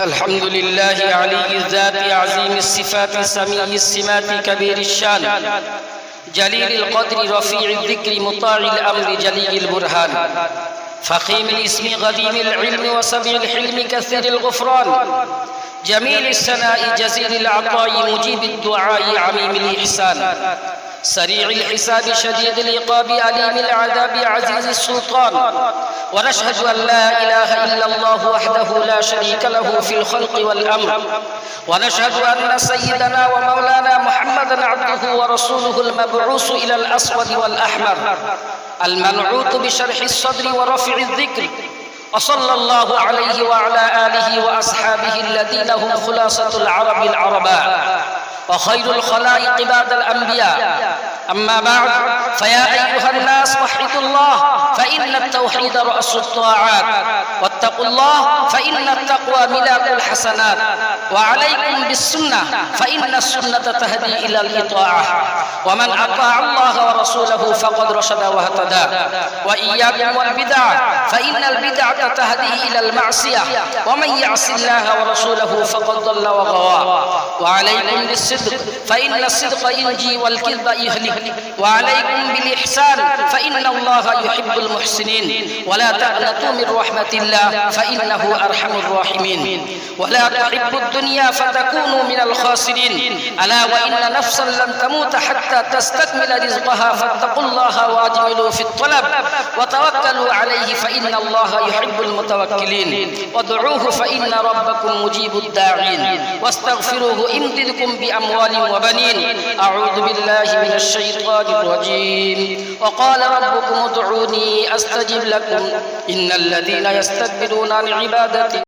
الحمد لله علي الذات عظيم الصفات سميع السمات كبير الشان. جليل القدر رفيع الذكر مطاع الأمر جلي البرهان. فخيم الاسم غديم العلم وسبع الحلم كثير الغفران. جميل السناء جزيل العطاء مجيب الدعاء عميم الإحسان. سريع الحساب شديد العقاب أليم العذاب عزيز السلطان. ونشهد أن لا إله إلا الله وحده لا شريك له في الخلق والأمر. ونشهد أن سيدنا ومولانا محمدا عبده ورسوله المبعوث إلى الأسود والأحمر. المنعوت بشرح الصدر ورفع الذكر. وصلى الله عليه وعلى آله وأصحابه الذين هم خلاصة العرب العرباء. وخير الخلائق بعد الأنبياء. أما بعد فيا أيها الناس وحدوا الله فإن التوحيد رأس الطاعات. واتقوا الله فإن التقوى ملاك الحسنات. وعليكم بالسنة فإن السنة تهدي إلى الإطاعة. ومن أطاع الله ورسوله فقد رشد واهتدى. وإياكم والبدع فإن البدعة تهدي إلى المعصية. ومن يعص الله ورسوله فقد ضل وغوى. وعليكم بالصدق فإن الصدق ينجي والكذب يهلك. وعليكم بالإحسان فإن الله يحب المحسنين. ولا تقنطوا من رحمة الله فإنه أرحم الراحمين. ولا تحبوا الدنيا فتكونوا من الخاسرين. ألا وإن نفسا لن تموت حتى تستكمل رزقها فاتقوا الله وأجملوا في الطلب وتوكلوا عليه فإن الله يحب المتوكلين. وادعوه فإن ربكم مجيب الداعين. واستغفروه امددكم بأموال وبنين. أعوذ بالله من الشيطان الرجيم. وقال ربكم ادعوني أستجب لكم. إن الذين يستكبرون عن عبادتي